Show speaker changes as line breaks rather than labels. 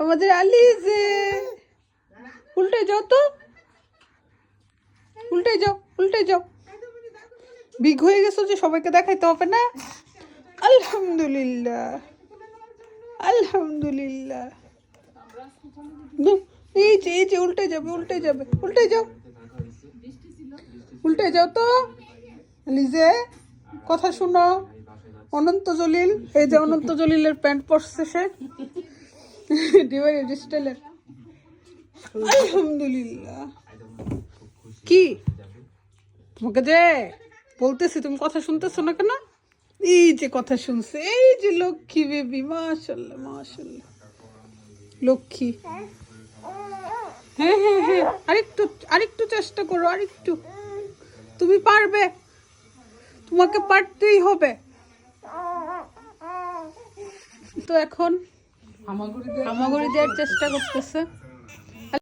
আমাদের আলিজে উল্টে যাও তো। উল্টে যাও উল্টে যাও। বিগ হয়ে গেছো যে সবাইকে দেখাইতে হবে না? আলহামদুলিল্লাহ। আলহামদুলিল্লাহ। এই যে এই যে, উল্টে যাবে উল্টে যাবে, উল্টে যাও। উল্টে যাও তো। লিজে কথা শুনো। অনন্ত জলিল, এই যে অনন্ত জলিলের প্যান্ট পরছে সে। ডিভাইড স্টাইলের আলহামদুলিল্লাহ। কি? তোমাকে যে বলতেছি, তুমি কথা শুনতেছো না কেন? এই যে কথা শুনছে, এই যে লক্ষ্মী বেবি মাশাল্লাহ মাশাল্লাহ লক্ষ্মী। হ্যাঁ হ্যাঁ হ্যাঁ আরেকটু আরেকটু চেষ্টা করো, আরেকটু। তুমি পারবে। তোমাকে পারতেই হবে। এখন হামাগুড়ি দেওয়ার চেষ্টা করতেছে।